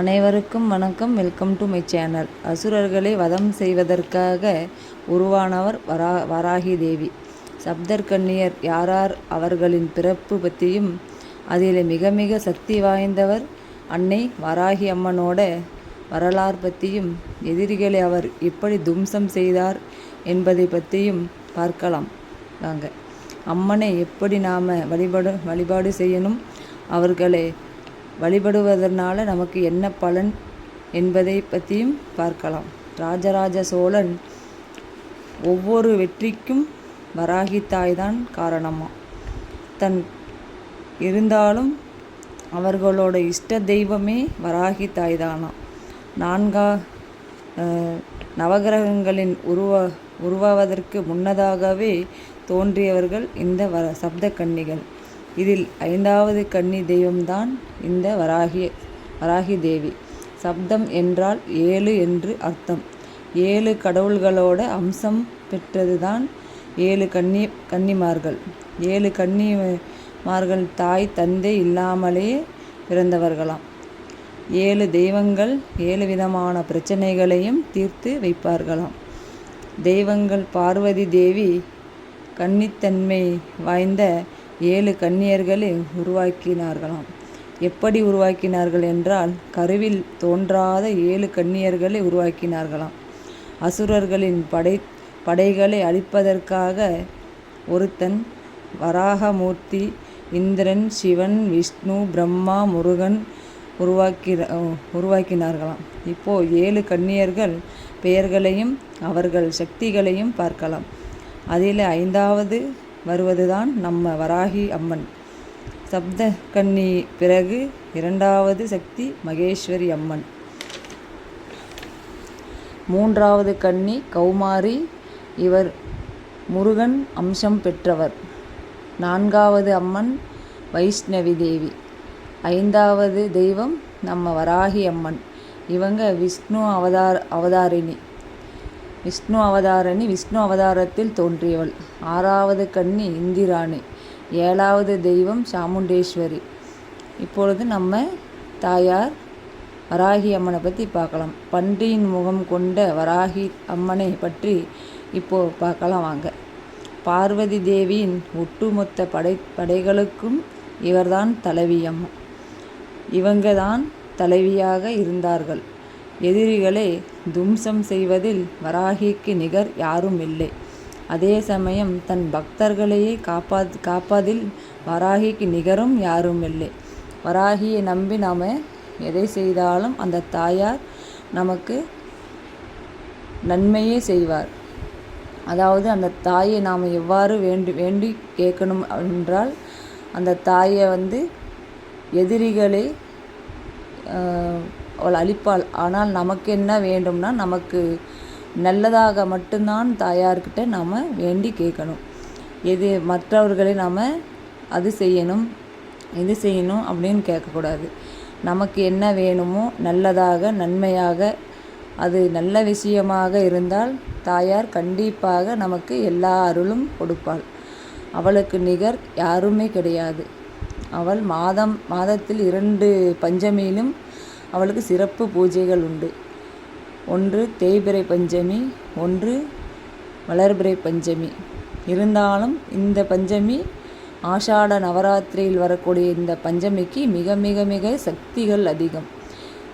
அனைவருக்கும் வணக்கம். Welcome to my channel அசுரர்களை வதம் செய்வதற்காக உருவானவர் வரா வராகி தேவி சப்தர்கன்னியர் யாரார் அவர்களின் பிறப்பு பற்றியும் அதில் மிக மிக சக்தி வாய்ந்தவர் அன்னை வராகி அம்மனோட வரலாறு பற்றியும் எதிரிகளை அவர் எப்படி தும்சம் செய்தார் என்பதை பற்றியும் பார்க்கலாம். வாங்க. அம்மனை எப்படி நாம் வழிபாடு வழிபாடு செய்யணும்? அவர்களை வழிபடுவதனால நமக்கு என்ன பலன் என்பதை பற்றியும் பார்க்கலாம். ராஜராஜ சோழன் ஒவ்வொரு வெற்றிக்கும் வராகி தாய்தான் காரணமா. தன் இருந்தாலும் அவர்களோட இஷ்ட தெய்வமே வராகி தாய்தானாம் நான்கா நவகிரகங்களின் உருவ உருவாவதற்கு முன்னதாகவே தோன்றியவர்கள் இந்த வர சப்த கன்னிகள். இதில் ஐந்தாவது கன்னி தெய்வம்தான் இந்த வராகி வராகி தேவி. சப்தம் என்றால் ஏழு என்று அர்த்தம். ஏழு கடவுள்களோட அம்சம் பெற்றதுதான் ஏழு கன்னி கன்னிமார்கள். ஏழு கன்னிமார்கள் தாய் தந்தை இல்லாமலே பிறந்தவர்களாம். ஏழு தெய்வங்கள் ஏழு விதமான பிரச்சனைகளையும் தீர்த்து வைப்பார்களாம். தெய்வங்கள் பார்வதி தேவி கன்னித்தன்மை வாய்ந்த ஏழு கன்னியர்களை உருவாக்கினார்களாம். எப்படி உருவாக்கினார்கள் என்றால் கருவில் தோன்றாத ஏழு கன்னியர்களை உருவாக்கினார்களாம். அசுரர்களின் படை படைகளை அழிப்பதற்காக ஒருத்தன் வராகமூர்த்தி இந்திரன் சிவன் விஷ்ணு பிரம்மா முருகன் உருவாக்கி உருவாக்கினார்களாம். இப்போ ஏழு கன்னியர்கள் பெயர்களையும் அவர்கள் சக்திகளையும் பார்க்கலாம். அதில் ஐந்தாவது வருவதுதான் நம்ம வராகி அம்மன். சப்த கன்னி பிறகு இரண்டாவது சக்தி மகேஸ்வரி அம்மன். மூன்றாவது கன்னி கௌமாரி இவர் முருகன் அம்சம் பெற்றவர். நான்காவது அம்மன் வைஷ்ணவி தேவி. ஐந்தாவது தெய்வம் நம்ம வராகி அம்மன். இவங்க விஷ்ணு அவதார் அவதாரிணி. விஷ்ணு அவதாரணி விஷ்ணு அவதாரத்தில் தோன்றியவள். ஆறாவது கன்னி இந்திராணி. ஏழாவது தெய்வம் சாமுண்டேஸ்வரி. இப்பொழுது நம்ம தாயார் வராகி அம்மனை பற்றி பார்க்கலாம். பன்றியின் முகம் கொண்ட வராகி அம்மனை பற்றி இப்போ பார்க்கலாம் வாங்க. பார்வதி தேவியின் ஒட்டுமொத்த படை படைகளுக்கும் இவர்தான் தலைவியம்மா இவங்க தான் தலைவியாக இருந்தார்கள். எதிரிகளை தும்சம் செய்வதில் வராகிக்கு நிகர் யாரும் இல்லை அதே சமயம் தன் பக்தர்களையே காப்பா காப்பதில் வராகிக்கு நிகரும் யாரும் இல்லை வராகியை நம்பி நாம் எதை செய்தாலும் அந்த தாயார் நமக்கு நன்மையே செய்வார். அதாவது அந்த தாயை நாம் எவ்வாறு வேண்டி வேண்டி கேட்கணும் என்றால் அந்த தாயை வந்து எதிரிகளை அவள் அழிப்பாள். ஆனால் நமக்கு என்ன வேண்டும்னா நமக்கு நல்லதாக மட்டும்தான் தாயார்கிட்ட நாம் வேண்டி கேட்கணும். எது மற்றவர்களை நாம் அது செய்யணும் இது செய்யணும் அப்படின்னு கேட்கக்கூடாது. நமக்கு என்ன வேணுமோ நல்லதாக நன்மையாக அது நல்ல விஷயமாக இருந்தால் தாயார் கண்டிப்பாக நமக்கு எல்லா அருளும் கொடுப்பாள். அவளுக்கு நிகர் யாருமே கிடையாது. அவள் மாதம் மாதத்தில் இரண்டு பஞ்சமியிலும் அவளுக்கு சிறப்பு பூஜைகள் உண்டு. ஒன்று தேய்பிறை பஞ்சமி. ஒன்று வளர்பிறை பஞ்சமி. இருந்தாலும் இந்த பஞ்சமி ஆஷாட நவராத்திரியில் வரக்கூடிய இந்த பஞ்சமிக்கு மிக மிக மிக சக்திகள் அதிகம்.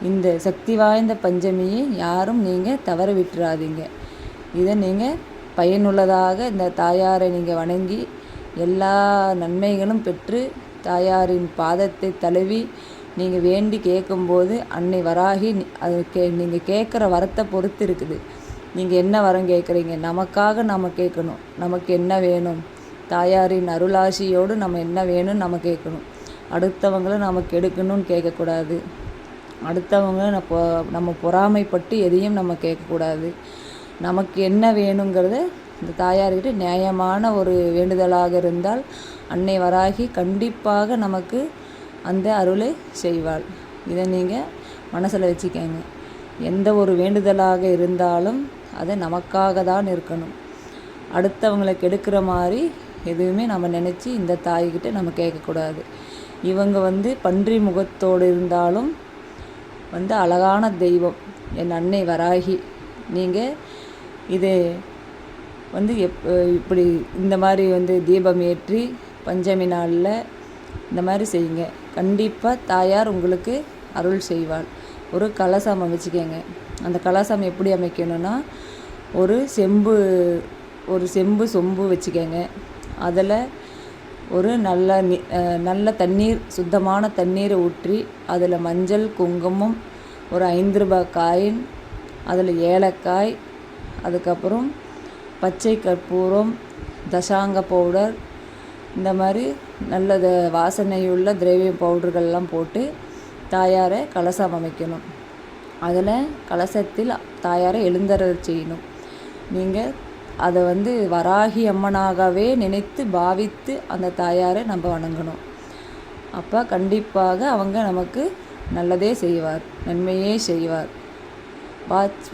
இந்த சக்தி வாய்ந்த பஞ்சமியை யாரும் நீங்கள் தவற விட்டுறாதீங்க. இதை நீங்கள் பயனுள்ளதாக இந்த தாயாரை நீங்கள் வணங்கி எல்லா நன்மைகளும் பெற்று தாயாரின் பாதத்தை தழுவி நீங்கள் வேண்டி கேட்கும்போது அன்னை வராகி அது கே நீங்கள் கேட்குற வரத்தை பொறுத்து இருக்குது. நீங்கள் என்ன வரம் கேட்குறீங்க நமக்காக நம்ம கேட்கணும் நமக்கு என்ன வேணும்? தாயாரின் அருளாசியோடு நம்ம என்ன வேணும்னு நம்ம கேட்கணும் அடுத்தவங்கள நமக்கு கெடுக்கணும்னு கேட்கக்கூடாது அடுத்தவங்க நம்ம பொ- நம்ம பொறாமைப்பட்டு எதையும் நம்ம கேட்கக்கூடாது நமக்கு என்ன வேணுங்கிறத இந்த தாயார்கிட்ட நியாயமான ஒரு வேண்டுதலாக இருந்தால் அன்னை வராகி கண்டிப்பாக நமக்கு அந்த அருளை செய்வாள். இதை நீங்கள் மனசில் வச்சுக்கங்க. எந்த ஒரு வேண்டுதலாக இருந்தாலும் அது நமக்காக தான் இருக்கணும். அடுத்தவங்களை கெடுக்கிற மாதிரி எதுவுமே நம்ம நினச்சி இந்த தாய்கிட்ட நம்ம கேட்கக்கூடாது. இவங்க வந்து பன்றி முகத்தோடு இருந்தாலும் வந்து அழகான தெய்வம். என் அன்னை வராகி. நீங்கள் இது வந்து எப் இப்படி இந்த மாதிரி வந்து தீபம் ஏற்றி பஞ்சமி நாளில் இந்த மாதிரி செய்யுங்க. கண்டிப்பாக தாயார் உங்களுக்கு அருள் செய்வாள். ஒரு கலசம் அமைச்சிக்கங்க அந்த கலசம் எப்படி அமைக்கணும்னா ஒரு செம்பு ஒரு செம்பு சொம்பு வச்சுக்கங்க. அதில் ஒரு நல்ல நி நல்ல தண்ணீர் சுத்தமான தண்ணீரை ஊற்றி அதில் மஞ்சள் குங்குமம் ஒரு ஐந்து ரூபாய் காயின் அதில் ஏலக்காய் அதுக்கப்புறம் பச்சை கற்பூரம் தசாங்க பவுடர் இந்த மாதிரி நல்ல வாசனையுள்ள திரவிய பவுடர்கள்லாம் போட்டு தாயாரை கலசம் அமைக்கணும். அதில் கலசத்தில் தாயாரை எழுந்தற செய்யணும். நீங்கள் அதை வந்து வராகி அம்மனாகவே நினைத்து பாவித்து அந்த தாயாரை நம்ம வணங்கணும். அப்போ கண்டிப்பாக அவங்க நமக்கு நல்லதே செய்வார் நன்மையே செய்வார். வாட்ச்